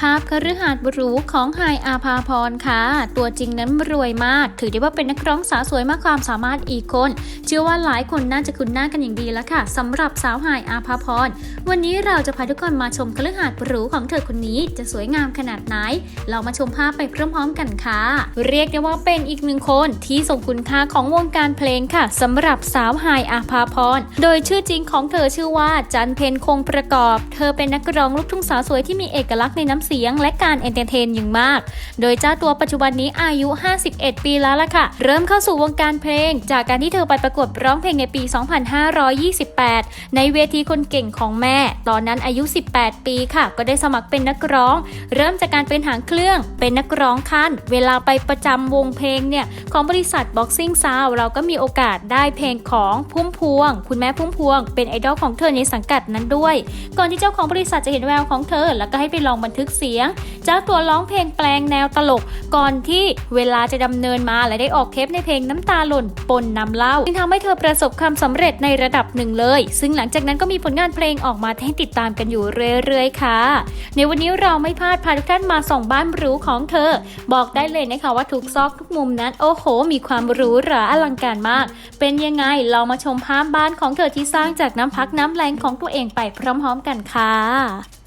ภาพคฤหาสน์หรูของไฮายอาภาพรค่ะ ตัวจริงนั้นรวยมาก ถือได้ว่าเป็นนักร้องสาวสวยมากความสามารถอีกคน เชื่อว่าหลายคนน่าจะคุ้นหน้ากันอย่างดีแล้วค่ะสำหรับสาวไฮายอาภาพร วันนี้เราจะพาทุกคนมาชมคฤหาสน์หรูของเธอคนนี้จะสวยงามขนาดไหน เรามาชมภาพไปพร้อมๆกันค่ะ เรียกได้ว่าเป็นอีกหนึ่งคนที่ทรงคุณค่าของวงการเพลงค่ะสำหรับสาวไฮายอาภาพร โดยชื่อจริงของเธอชื่อว่าจันเพนคงประกอบ เธอเป็นนักร้องลูกทุ่งสาวสวยที่มีเอกลักษณ์ในน้ำเสียงและการเอนเตอร์เทนอย่างมาก โดยเจ้าตัวปัจจุบันนี้อายุ 51 ปีแล้วล่ะค่ะ เริ่มเข้าสู่วงการเพลง จากการที่เธอไปประกวดร้องเพลงในปี 2528 ในเวทีคนเก่งของแม่ ตอนนั้นอายุ 18 ปีค่ะ ก็ได้สมัครเป็นนักร้อง เริ่มจากการเป็นหางเครื่อง เป็นนักร้องขั้นเวลาไปประจำวงเพลงเนี่ยของบริษัท Boxing Sound เราก็มีโอกาสได้เพลงของพุ่มพวง คุณแม่พุ่มพวง เป็นไอดอลของเธอในสังกัดนั้นด้วย ก่อนที่เจ้าของบริษัทจะเห็นแววของเธอ แล้วก็ให้ไปลองบันทึกเสียง เจ้าตัวร้องเพลงแปลงแนวตลก ก่อนที่เวลาจะดำเนินมาและได้ออกเทปในเพลงน้ำตาหล่นปนน้ำเล่าจึงทำให้เธอประสบความสำเร็จในระดับหนึ่งเลย ซึ่งหลังจากนั้นก็มีผลงานเพลงออกมาให้ติดตามกันอยู่เรื่อยๆค่ะ ในวันนี้เราไม่พลาดพาทุกท่านมาส่องบ้านหรูของเธอ บอกได้เลยนะคะว่าทุกซอกทุกมุมนั้นโอ้โห มีความหรูหราอลังการมาก เป็นยังไงเรามาชมภาพบ้านของเธอที่สร้างจากน้ำพักน้ำแรงของตัวเองไปพร้อมๆกันค่ะ